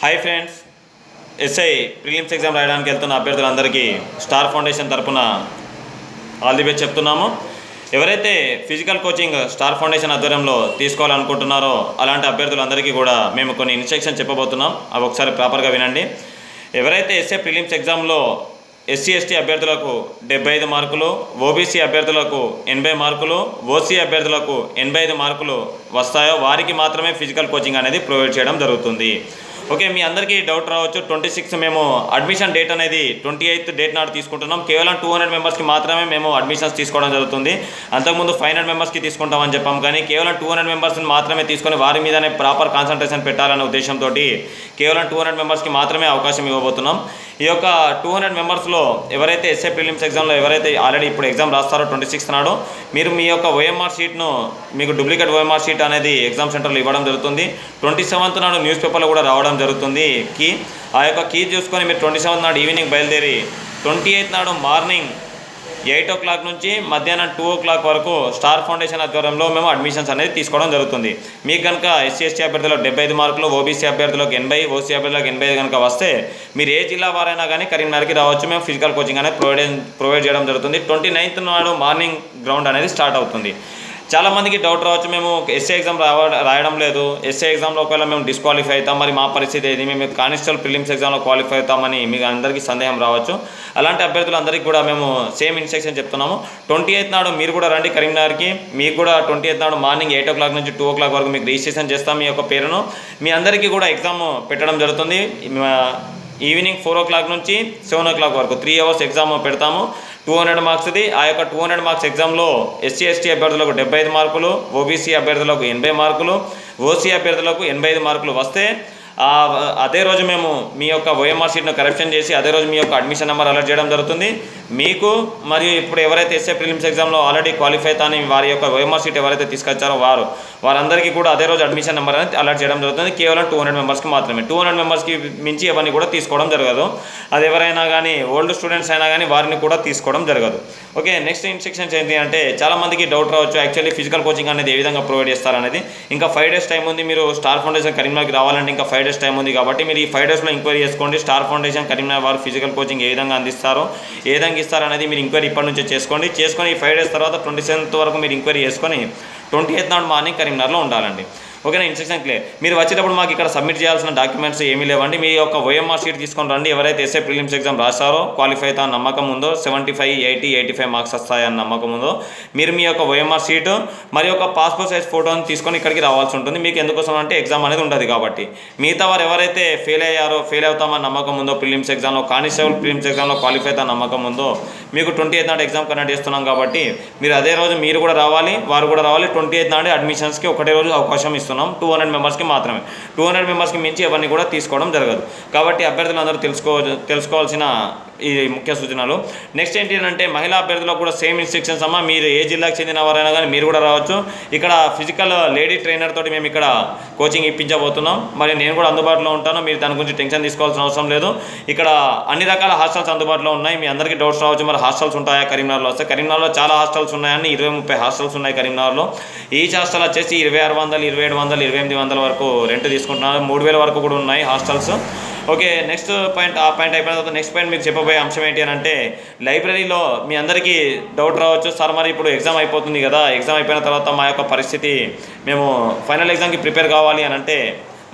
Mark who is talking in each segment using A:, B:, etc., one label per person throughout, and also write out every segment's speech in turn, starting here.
A: Hi friends SI prelims exam రాయడానికి వెళ్తున్న అభ్యర్థులందరికీ స్టార్ ఫౌండేషన్ తరఫున ఆల్ ది బెస్ట్ చెప్తున్నాము. ఎవరైతే ఫిజికల్ కోచింగ్ స్టార్ ఫౌండేషన్ ఆధ్వర్యంలో తీసుకోవాలనుకుంటున్నారో అలాంటి అభ్యర్థులందరికీ కూడా మేము కొన్ని ఇన్స్ట్రక్షన్ చెప్పబోతున్నాం. అవి ఒకసారి ప్రాపర్గా వినండి. ఎవరైతే ఎస్ఐ ప్రిలిమ్స్ ఎగ్జామ్లో ఎస్సీ ఎస్టీ అభ్యర్థులకు డెబ్బై ఐదు మార్కులు ఓబీసీ అభ్యర్థులకు ఎనభై మార్కులు ఓసీ అభ్యర్థులకు ఎనభై ఐదు మార్కులు వస్తాయో వారికి మాత్రమే ఫిజికల్ కోచింగ్ అనేది ప్రొవైడ్ చేయడం జరుగుతుంది. ఓకే మీ అందరికీ డౌట్ రావచ్చు. ట్వంటీ సిక్స్ మేము అడ్మిషన్ డేట్ అనేది ట్వంటీ ఎయిత్ డేట్ నాడు తీసుకుంటున్నాం. కేవలం టూ హండ్రెడ్ మెంబర్స్కి మాత్రమే మేము అడ్మిషన్స్ తీసుకోవడం జరుగుతుంది. అంతకుముందు ఫైవ్ హండ్రెడ్ మెంబర్స్కి తీసుకుంటామని చెప్పాం కానీ కేవలం టూ హండ్రెడ్ మెంబర్స్ని మాత్రమే తీసుకొని వారి మీదనే ప్రాపర్ కాన్సన్ట్రేషన్ పెట్టాలనే ఉద్దేశంతో కేవలం టూ హండ్రెడ్ మెంబర్స్కి మాత్రమే అవకాశం ఇవ్వబోతున్నాం. ఈ యొక్క టూ హండ్రెడ్ మెంబర్స్లో ఎవరైతే ఎస్ఏ ప్రిలిమ్స్ ఎగ్జామ్లో ఎవరైతే ఆల్రెడీ ఇప్పుడు ఎగ్జామ్ రాస్తారో ట్వంటీ సిక్స్త్ నాడు మీరు మీ యొక్క ఓఎంఆర్ షీట్ను మీకు డూప్లికేట్ ఓఎంఆర్ షీట్ అనేది ఎగ్జామ్ సెంటర్లో ఇవ్వడం జరుగుతుంది. ట్వంటీ సెవెంత్ నాడు న్యూస్ పేపర్లో కూడా రావడం జరుగుతుంది కీ ఆ యొక్క కీ చూసుకొని మీరు ట్వంటీ సెవెంత్ నాడు ఈవినింగ్ బయలుదేరి ట్వంటీ ఎయిత్ నాడు మార్నింగ్ ఎయిట్ ఓ క్లాక్ నుంచి మధ్యాహ్నం టూ ఓ క్లాక్ వరకు స్టార్ ఫౌండేషన్ ఆధ్వర్యంలో మేము అడ్మిషన్స్ అనేది తీసుకోవడం జరుగుతుంది. మీకు కనుక ఎస్సీ ఎస్టీ అభ్యర్థులకు డెబ్బై ఐదు మార్కులు ఓబీసీ అభ్యర్థులకు ఎనభై ఓసీ అభ్యర్థులకు ఎనభై ఐదు కనుక వస్తే మీరు ఏ జిల్లా వారైనా కానీ కరీంనగర్కి రావచ్చు. మేము ఫిజికల్ కోచింగ్ అనేది ప్రొవైడ్ ప్రొవైడ్ చేయడం జరుగుతుంది. ట్వంటీ నైన్త్ నాడు మార్నింగ్ గ్రౌండ్ అనేది స్టార్ట్ అవుతుంది. చాలా మందికి డౌట్ రావచ్చు. మేము ఎస్ఏ ఎగ్జామ్ రావ రాయడం లేదు. ఎస్ఏ ఎగ్జామ్లో ఒకవేళ మేము డిస్క్వాలిఫై అవుతాం మరి మా పరిస్థితి ఏది? మేము కానిస్టేబుల్ ప్రిలిమ్స్ ఎగ్జామ్లో క్వాలిఫై అవుతామని మీకు అందరికీ సందేహం రావచ్చు. అలాంటి అభ్యర్థులందరికీ కూడా మేము సేమ్ ఇన్స్ట్రక్షన్ చెప్తున్నాము. ట్వంటీ ఎయిత్ నాడు మీరు కూడా రండి కరీంనగర్కి. మీకు కూడా ట్వంటీ ఎయిత్ నాడు మార్నింగ్ ఎయిట్ ఓ క్లాక్ నుంచి టూ ఓ క్లాక్ వరకు మీకు రిజిస్ట్రేషన్ చేస్తాం మీ యొక్క పేరును. మీ అందరికీ కూడా ఎగ్జామ్ పెట్టడం జరుగుతుంది. ఈవినింగ్ ఫోర్ ఓ క్లాక్ నుంచి సెవెన్ ఓ క్లాక్ వరకు త్రీ అవర్స్ ఎగ్జామ్ పెడతాము. టూ హండ్రెడ్ మార్క్స్ది ఆ యొక్క టూ హండ్రెడ్ మార్క్స్ ఎగ్జామ్లో ఎస్సీ ఎస్టీ అభ్యర్థులకు డెబ్బై ఐదు మార్కులు ఓబీసీ అభ్యర్థులకు ఎనభై మార్కులు ఓసీ అభ్యర్థులకు ఎనభై ఐదు మార్కులు వస్తే అదే రోజు మేము మీ యొక్క ఓఎంఆర్ సీట్ను కరెక్షన్ చేసి అదే రోజు మీ యొక్క అడ్మిషన్ నెంబర్ అలర్ట్ చేయడం జరుగుతుంది. మీకు మరియు ఇప్పుడు ఎవరైతే ఎస్ఏ ప్రిలిమ్స్ ఎగ్జామ్లో ఆల్రెడీ క్వాలిఫై అని వారి యొక్క ఓఎంఆర్ సీట్ ఎవరైతే తీసుకొచ్చారో వారు వారందరికీ కూడా అదే రోజు అడ్మిషన్ నెంబర్ అనేది అలర్ట్ చేయడం జరుగుతుంది. కేవలం టూ హండ్రెడ్ మెంబర్స్కి మాత్రమే. టూ హండ్రెడ్ మెంబర్స్కి మించి ఎవరిని కూడా తీసుకోవడం జరగదు. అది ఎవరైనా కానీ ఓల్డ్ స్టూడెంట్స్ అయినా కానీ వారిని కూడా తీసుకోవడం జరగదు. ఓకే నెక్స్ట్ ఇన్స్ట్రక్షన్స్ ఏంటి అంటే చాలా మందికి డౌట్ రావచ్చు యాక్చువల్లీ ఫిజికల్ కోచింగ్ అనేది ఏ విధంగా ప్రొవైడ్ చేస్తారనేది. ఇంకా ఫైవ్ డేస్ టైం ఉంది మీరు స్టార్ ఫౌండేషన్ కరీంనగర్కి రావాలంటే ఇంకా ఫైవ్ డేస్ టైం ఉంది కాబట్టి మీరు ఈ ఫైవ్ డేస్లో ఎంక్వైరీ చేసుకోండి స్టార్ ఫౌండేషన్ కరీంనగర్ వారు ఫిజికల్ కోచింగ్ ఏ విధంగా అందిస్తారో ఏ విధంగా ఇస్తారు అనేది మీరు ఎంక్వైరీ ఇప్పటి నుంచే చేసుకోండి. చేసుకొని ఫైవ్ డేస్ తర్వాత ట్వంటీ సెవెంత్ వరకు మీరు ఎంక్వైరీ చేసుకొని ట్వంటీ ఎయిత్ నాడు మార్నింగ్ కరీంనగర్లో ఉండాలండి. ఓకేనా ఇన్స్ట్రక్షన్ క్లియర్. మీరు వచ్చేటప్పుడు మాకు ఇక్కడ సబ్మిట్ చేయాల్సిన డాక్యుమెంట్స్ ఏమీ లేవండి. మీ యొక్క ఓఎంఆర్ షీట్ తీసుకొని రండి. ఎవరైతే ఎస్ఏ ప్రిలిమ్స్ ఎగ్జామ్ రాస్తారో క్వాలిఫై అవుతా నమ్మకం ఉందో seventy five eighty eighty five marks వస్తాయని నమ్మకం ఉందో మీరు మీ యొక్క ఓఎంఆర్ షీట్ మరి యొక్క పాస్పోర్ట్ సైజ్ ఫోటోని తీసుకొని ఇక్కడికి రావాల్సి ఉంటుంది. మీకు ఎందుకోసం అంటే ఎగ్జామ్ అనేది ఉంటుంది కాబట్టి. మిగతా వారు ఎవరైతే ఫెయిల్ అయ్యారో ఫెయిల్ అవుతామని నమ్మకం ఉందో ప్రిలిమ్స్ ఎగ్జామ్లో కానిస్టేబుల్ ప్రిలిమ్స్ ఎగ్జామ్లో క్వాలిఫై అవుతా నమ్మకం ఉందో మీకు ట్వంటీ ఎయిత్ నాడు ఎగ్జామ్ కండక్ట్ చేస్తున్నాం కాబట్టి మీరు అదే రోజు మీరు కూడా రావాలి వారు కూడా రావాలి ట్వంటీ ఎయిత్ నాడు అడ్మిషన్స్కి ఒకటే రోజు అవకాశం ఇస్తున్నాం టూ హండ్రెడ్ మెంబర్స్కి మాత్రమే. టూ హండ్రెడ్ మెంబర్స్కి మించి ఎవరిని కూడా తీసుకోవడం జరగదు. కాబట్టి అభ్యర్థులందరూ తెలుసుకో తెలుసుకోవాల్సిన ఈ ముఖ్య సూచనలు. నెక్స్ట్ ఏంటి అంటే మహిళా అభ్యర్థులకు కూడా సేమ్ ఇన్స్ట్రక్షన్స్ అమ్మ. మీరు ఏ జిల్లాకు చెందిన వారైనా కానీ మీరు కూడా రావచ్చు. ఇక్కడ ఫిజికల్ లేడీ ట్రైనర్ తోటి మేము ఇక్కడ కోచింగ్ ఇప్పించబోతున్నాం. మరి నేను కూడా అందుబాటులో ఉంటాను. మీరు దాని గురించి టెన్షన్ తీసుకోవాల్సిన అవసరం లేదు. ఇక్కడ అన్ని రకాల హాస్టల్స్ అందుబాటులో ఉన్నాయి. మీ అందరికీ డౌట్స్ రావచ్చు. మరి హాస్టల్స్ ఉంటాయా? కరీంనగర్లో వస్తే కరీంనగర్లో చాలా హాస్టల్స్ ఉన్నాయని ఇరవై ముప్పై హాస్టల్స్ ఉన్నాయి కరీంనగర్లో. ఈచ్ హాస్టల్ వచ్చేసి ఇరవై ఆరు వందలు ఇరవై ఏడు వందలు ఇరవై ఎనిమిది వందల వరకు రెంట్ తీసుకుంటున్నారు. మూడు వేల వరకు కూడా ఉన్నాయి హాస్టల్స్. ఓకే నెక్స్ట్ పాయింట్ ఆ పాయింట్ అయిపోయిన తర్వాత నెక్స్ట్ పాయింట్ మీకు చెప్పబోయే అంశం ఏంటి అని అంటే లైబ్రరీలో మీ అందరికీ డౌట్ రావచ్చు. సార్ మరి ఇప్పుడు ఎగ్జామ్ అయిపోతుంది కదా ఎగ్జామ్ అయిపోయిన తర్వాత మా యొక్క పరిస్థితి మేము ఫైనల్ ఎగ్జామ్కి ప్రిపేర్ కావాలి అని అంటే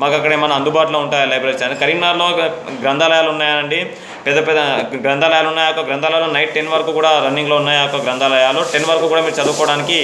A: మాకు అక్కడ ఏమైనా అందుబాటులో ఉంటాయా లైబ్రరీస్? అని కరీంనగర్లో గ్రంథాలయాలు ఉన్నాయండి పెద్ద పెద్ద గ్రంథాలయాలు ఉన్నాయి? ఆ గ్రంథాలయాలు నైట్ టెన్ వరకు కూడా రన్నింగ్లో ఉన్నాయి? ఆ గ్రంథాలయాలు టెన్ వరకు కూడా మీరు చదువుకోవడానికి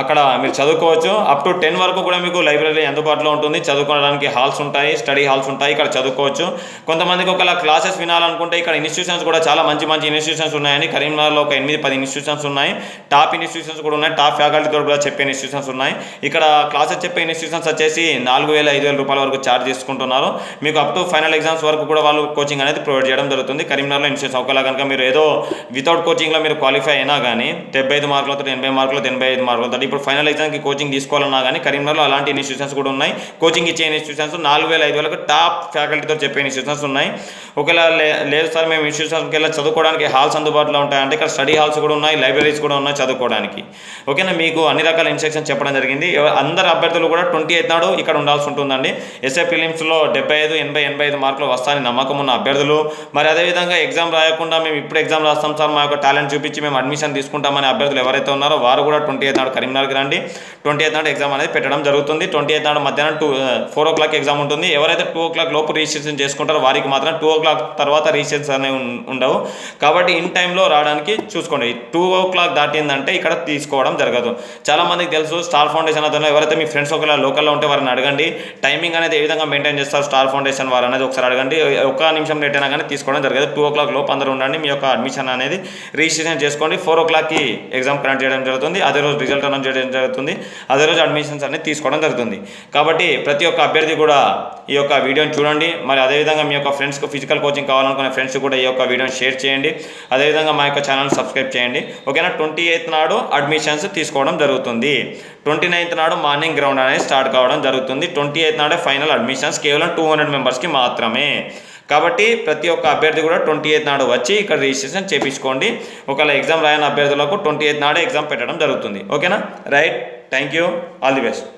A: అక్కడ మీరు చదువుకోవచ్చు. అప్ టు టెన్ వరకు కూడా మీకు లైబ్రరీ అందుబాటులో ఉంటుంది. చదువుకోవడానికి హాల్స్ ఉంటాయి స్టడీ హాల్స్ ఉంటాయి. ఇక్కడ చదువుకోవచ్చు. కొంతమందికి ఒకవేళ క్లాసెస్ వినాలనుకుంటే ఇక్కడ ఇన్స్టిట్యూషన్స్ కూడా చాలా మంచి మంచి ఇన్స్టిట్యూషన్స్ ఉన్నాయని కరీంనగర్లో ఒక ఎనిమిది పది ఇన్స్టిట్యూషన్స్ ఉన్నాయి. టాప్ ఇన్స్టిట్యూషన్స్ కూడా ఉన్నాయి. టాప్ ఫ్యాకల్టీతో కూడా చెప్పే ఇన్స్టిట్యూషన్స్ ఉన్నాయి. ఇక్కడ క్లాసెస్ చెప్పే ఇన్స్టిట్యూషన్స్ వచ్చేసి నాలుగు వేల ఐదు వేల రూపాయల వరకు ఛార్జ్ తీసుకుంటున్నారు మీకు అప్ టు ఫైనల్ ఎగ్జామ్స్ వరకు కూడా వాళ్ళు కోచింగ్ అనేది ప్రొవైడ్ చేయడం జరుగుతుంది. కరీంనగర్లో ఇన్స్టిట్యూషన్ ఒకవేళ కనుక మీరు ఏదో వితౌట్ కోచింగ్లో మీరు క్వాలిఫై అయినా కానీ డెబ్బై ఐదు మార్కులతో ఎనభై మార్కులతో ఎనభై ఐదు మార్కులతో అంటే ఇప్పుడు ఫైనల్ ఎగ్జామ్కి కోచింగ్ తీసుకోవాలన్నా కానీ కరీంనగర్లో అలాంటి ఇన్స్టిట్యూషన్స్ కూడా ఉన్నాయి. కోచింగ్ ఇచ్చే ఇన్స్టిట్యూషన్స్ నాలుగు వేల ఐదు వేలకు టాప్ ఫ్యాకల్టీతో చెప్పే ఇన్స్టిట్యూషన్స్ ఉన్నాయి. ఒకవేళ లేదు సార్ మేము ఇన్స్టిట్యూషన్కి వెళ్ళి చదువుకోవడానికి హాల్స్ అందుబాటులో ఉంటాయంటే ఇక్కడ స్టడీ హాల్స్ కూడా ఉన్నాయి లైబ్రరీస్ కూడా ఉన్నాయి చదువుకోవడానికి. ఓకేనా మీకు అన్ని రకాల ఇన్స్ట్రక్షన్ చెప్పడం జరిగింది. అందరు అభ్యర్థులు కూడా ట్వంటీ ఎయిత్ నాడు ఇక్కడ ఉండాల్సి ఉంటుందండి. ఎస్ఏ ఫిలిమ్స్లో డెబ్బై ఐదు ఎనభై ఎనభై ఐదు మార్కులు వస్తాయని నమ్మకం ఉన్న అభ్యర్థులు. మరి అదేవిధంగా ఎగ్జామ్ రాయకుండా మేము ఇప్పుడు ఎగ్జామ్ రాస్తాం సార్ మా యొక్క టాలెంట్ చూపించి మేము అడ్మిషన్ తీసుకుంటామని అభ్యర్థులు ఎవరైతే ఉన్నారో వారు కూడా ట్వంటీ ఎయిత్ నాడు కరీంనగర్కి రండి. ట్వంటీ ఎయిత్ నాడు ఎగ్జామ్ అనేది పెట్టడం జరుగుతుంది. ట్వంటీ ఎయిత్ నాడు మధ్యాహ్నం two four o'clock exam ఉంటుంది. ఎవరైతే టూ ఓ క్లాక్ లోపు రిజిస్ట్రేషన్ చేసుకుంటారో వారికి మాత్రం టూ ఓ క్లాక్ తర్వాత రిజిస్ట్రేషన్ అనేవి ఉండవు. కాబట్టి ఇన్ టైంలో రావడానికి చూసుకోండి. టూ ఓ క్లాక్ దాటిందంటే ఇక్కడ తీసుకోవడం జరగదు. చాలా మందికి తెలుసు స్టార్ ఫౌండేషన్ అతను ఎవరైతే మీ ఫ్రెండ్స్ ఒకవేళ లోకల్లో ఉంటే వారిని అడగండి. టైమింగ్ అనేది ఏ విధంగా మెయింటైన్ చేస్తారు స్టార్ ఫౌండేషన్ వారు అనేది ఒకసారి అడగండి. ఒక నిమిషం లేట్ అయినా కానీ తీసుకోవడం జరగదు. టూ ఓ క్లాక్ లోపు అందరూ ఉండండి. మీ యొక్క అడ్మిషన్ అనేది రిజిస్ట్రేషన్ చేసుకోండి. ఫోర్ ఓ క్లాక్కి ఎగ్జామ్ కండక్ట్ చేయడం జరుగుతుంది. అదే రోజు రిజల్ట్ చేయడం జరుగుతుంది. అదే రోజు అడ్మిషన్స్ అనేది తీసుకోవడం జరుగుతుంది. కాబట్టి ప్రతి ఒక్క అభ్యర్థి కూడా ఈ యొక్క వీడియోని చూడండి. మరి అదేవిధంగా మీ యొక్క ఫ్రెండ్స్కి ఫిజికల్ కోచింగ్ కావాలనుకునే ఫ్రెండ్స్ కూడా ఈ యొక్క వీడియోని షేర్ చేయండి. అదేవిధంగా మా యొక్క ఛానల్ సబ్స్క్రైబ్ చేయండి. ఓకేనా? ట్వంటీ ఎయిత్ నాడు అడ్మిషన్స్ తీసుకోవడం జరుగుతుంది. ట్వంటీ నైన్త్ నాడు మార్నింగ్ గ్రౌండ్ అనేది స్టార్ట్ కావడం జరుగుతుంది. ట్వంటీ ఎయిత్ నాడే ఫైనల్ అడ్మిషన్స్ కేవలం టూ హండ్రెడ్ మెంబర్స్కి మాత్రమే. కాబట్టి ప్రతి ఒక్క అభ్యర్థి కూడా ట్వంటీ ఎయిత్ నాడు వచ్చి ఇక్కడ రిజిస్ట్రేషన్ చేయించుకోండి ఒకవేళ ఎగ్జామ్ రాయని అభ్యర్థులకు ట్వంటీ ఎయిత్ నాడే ఎగ్జామ్ పెట్టడం జరుగుతుంది. ఓకేనా? Right. Thank you all the best.